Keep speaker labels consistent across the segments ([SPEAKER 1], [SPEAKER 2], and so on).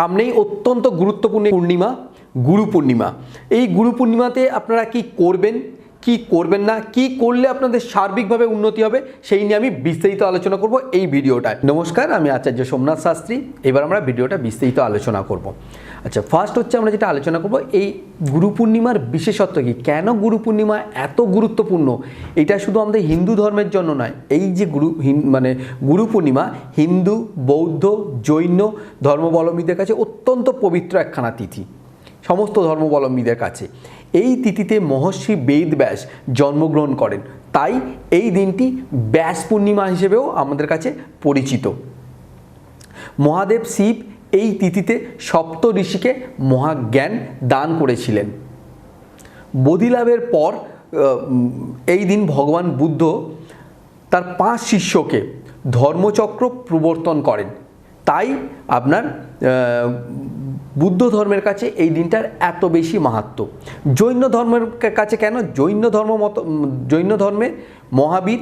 [SPEAKER 1] সামনেই অত্যন্ত গুরুত্বপূর্ণ পূর্ণিমা, গুরু পূর্ণিমা। এই গুরু পূর্ণিমাতে আপনারা কি করবেন কি করবেন না, কি করলে আপনাদের সার্বিকভাবে উন্নতি হবে, সেই নিয়ে আমি বিস্তারিত আলোচনা করব এই ভিডিওটায়। নমস্কার, আমি আচার্য সোমনাথ শাস্ত্রী। এবার আমরা ভিডিওটা বিস্তারিত আলোচনা করব। আচ্ছা ফার্স্ট হচ্ছে আমরা যেটা আলোচনা করব, এই গুরু পূর্ণিমার বিশেষত্ব কি? কেন গুরু পূর্ণিমা এত গুরুত্বপূর্ণ? এটা শুধু আমাদের হিন্দু ধর্মের জন্য নয়, এই যে গুরু মানে গুরু পূর্ণিমা, হিন্দু, বৌদ্ধ, জৈন ধর্মাবলম্বীদের কাছে অত্যন্ত পবিত্র একখানা তিথি। সমস্ত ধর্মাবলম্বীদের কাছে। এই তিথিতে মহর্ষি বেদ ব্যাস জন্মগ্রহণ করেন। তাই এই দিনটি ব্যাস পূর্ণিমা হিসেবেও আমাদের কাছে পরিচিত। মহাদেব শিব এই তিথিতে সপ্ত ঋষিকে মহাজ্ঞান দান করেছিলেন। বোধিলাভের পর এই দিন ভগবান বুদ্ধ তার পাঁচ শিষ্যকে ধর্মচক্র প্রবর্তন করেন। তাই আপনার বুদ্ধ ধর্মের কাছে এই দিনটার এত বেশি মাহাত্ম। জৈন ধর্মের কাছে কেন? জৈন ধর্ম মত জৈন ধর্মে মহাবীর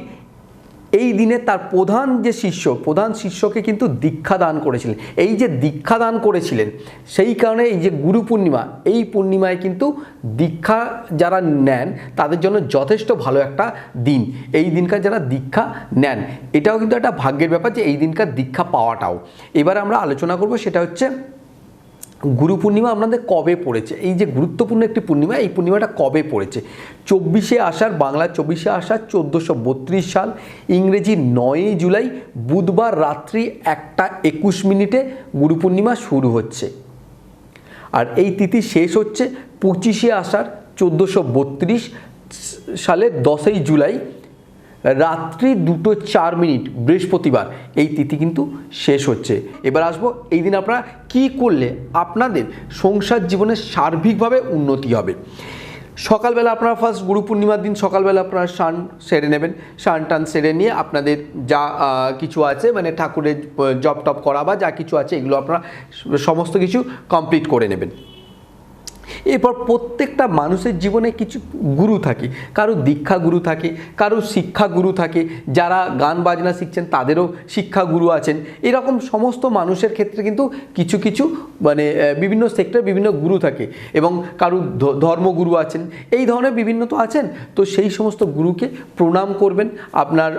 [SPEAKER 1] এই দিনে তার প্রধান যে শিষ্য, প্রধান শিষ্যকে কিন্তু দীক্ষা দান করেছিলেন। এই যে দীক্ষা দান করেছিলেন, সেই কারণে এই যে গুরু পূর্ণিমা, এই পূর্ণিমায় কিন্তু দীক্ষা যারা নেন, তাদের জন্য যথেষ্ট ভালো একটা দিন। এই দিনকার যারা দীক্ষা নেন, এটাও কিন্তু একটা ভাগ্যের ব্যাপার যে এই দিনকার দীক্ষা পাওয়াটাও। এবার আমরা আলোচনা করব, সেটা হচ্ছে গুরু পূর্ণিমা আপনাদের কবে পড়েছে? এই যে গুরুত্বপূর্ণ একটি পূর্ণিমা, এই পূর্ণিমাটা কবে পড়েছে? চব্বিশে আষাঢ়, বাংলা চব্বিশে আষাঢ়, চোদ্দোশো বত্রিশ সাল, ইংরেজি নয়ই জুলাই, বুধবার রাত্রি একটা একুশ মিনিটে গুরু পূর্ণিমা শুরু হচ্ছে। আর এই তিথি শেষ হচ্ছে পঁচিশে আষাঢ়, চোদ্দোশো বত্রিশ সালের দশই জুলাই রাত্রি দুটো চার মিনিট, বৃহস্পতিবার। এই তিথি কিন্তু শেষ হচ্ছে। এবার আসব এই দিন আপনারা কি করলে আপনাদের সংসার জীবনে সার্বিকভাবে উন্নতি হবে। সকালবেলা আপনারা ফার্স্ট গুরু পূর্ণিমার দিন সকালবেলা আপনারা স্নান সেরে নেবেন। স্নান টান সেরে নিয়ে আপনাদের যা কিছু আছে মানে ঠাকুরের জব টপ করা বা যা কিছু আছে, এগুলো আপনারা সমস্ত কিছু কমপ্লিট করে নেবেন। এরপর প্রত্যেকটা মানুষের জীবনে কিছু গুরু থাকে। কারও দীক্ষা গুরু থাকে, কারও শিক্ষা গুরু থাকে। যারা গান বাজনা শিখছেন, তাদেরও শিক্ষা গুরু আছেন। এরকম সমস্ত মানুষের ক্ষেত্রে কিন্তু কিছু কিছু মানে বিভিন্ন সেক্টরে বিভিন্ন গুরু থাকে এবং কারও ধর্মগুরু আছেন। এই ধরনের বিভিন্ন তো আছেন। তো সেই সমস্ত গুরুকে প্রণাম করবেন। আপনার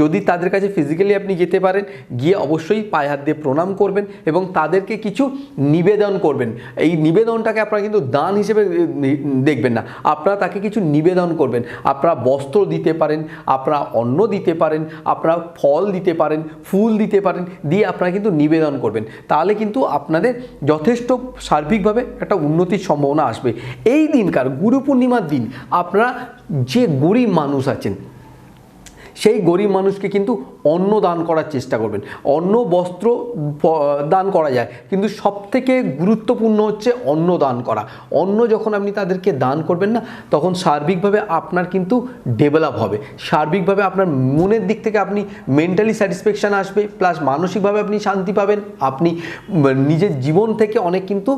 [SPEAKER 1] যদি তাদের কাছে ফিজিক্যালি আপনি যেতে পারেন, গিয়ে অবশ্যই পায়ে হাত দিয়ে প্রণাম করবেন এবং তাদেরকে কিছু নিবেদন করবেন। এই নিবেদনটাকে আপনারা কিন্তু দান হিসেবে দেখবেন না। আপনারা তাকে কিছু নিবেদন করবেন। আপনারা বস্ত্র দিতে পারেন, আপনারা অন্ন দিতে পারেন, আপনারা ফল দিতে পারেন, ফুল দিতে পারেন, দিয়ে আপনারা কিন্তু নিবেদন করবেন। তাহলে কিন্তু আপনাদের যথেষ্ট সার্বিকভাবে একটা উন্নতির সম্ভাবনা আসবে। এই দিনকার গুরু পূর্ণিমার দিন, আপনারা যে গরিব মানুষ আছেন সেই গরিব মানুষকে কিন্তু অন্ন দান করার চেষ্টা করবেন। অন্ন, বস্ত্র দান করা যায়। কিন্তু সবথেকে গুরুত্বপূর্ণ হচ্ছে অন্ন দান করা। অন্ন যখন আপনি তাদেরকে দান করবেন না, তখন সার্বিকভাবে আপনার কিন্তু ডেভেলপ হবে। সার্বিকভাবে আপনার মনের দিক থেকে আপনি মেন্টালি স্যাটিসফ্যাকশান আসবে প্লাস মানসিকভাবে আপনি শান্তি পাবেন। আপনি নিজের জীবন থেকে অনেক কিন্তু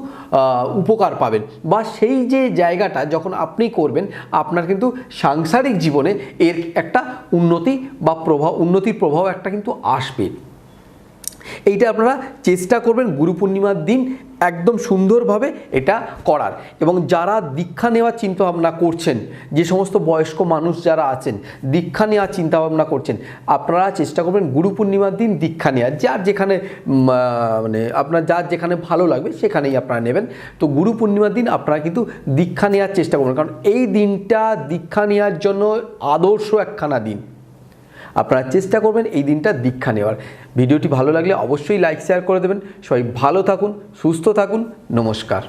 [SPEAKER 1] উপকার পাবেন। বা সেই যে জায়গাটা যখন আপনি করবেন, আপনার কিন্তু সাংসারিক জীবনে এর একটা উন্নতি বা প্রভাব, উন্নতির প্রভাব একটা কিন্তু আসবে। এইটা আপনারা চেষ্টা করবেন গুরু পূর্ণিমার দিন একদম সুন্দরভাবে এটা করার। এবং যারা দীক্ষা নেওয়ার চিন্তাভাবনা করছেন, যে সমস্ত বয়স্ক মানুষ যারা আছেন, দীক্ষা নেওয়ার চিন্তাভাবনা করছেন, আপনারা চেষ্টা করবেন গুরু পূর্ণিমার দিন দীক্ষা নেওয়ার। যার যেখানে মানে আপনার যার যেখানে ভালো লাগবে সেখানেই আপনারা নেবেন। তো গুরু পূর্ণিমার দিন আপনারা কিন্তু দীক্ষা নেওয়ার চেষ্টা করবেন। কারণ এই দিনটা দীক্ষা নেওয়ার জন্য আদর্শ একখানা দিন। আপনারা চেষ্টা করবেন এই দিনটা দীক্ষা নেওয়ার। ভিডিওটি ভালো লাগলে অবশ্যই লাইক শেয়ার করে দেবেন। সবাই ভালো থাকুন, সুস্থ থাকুন। নমস্কার।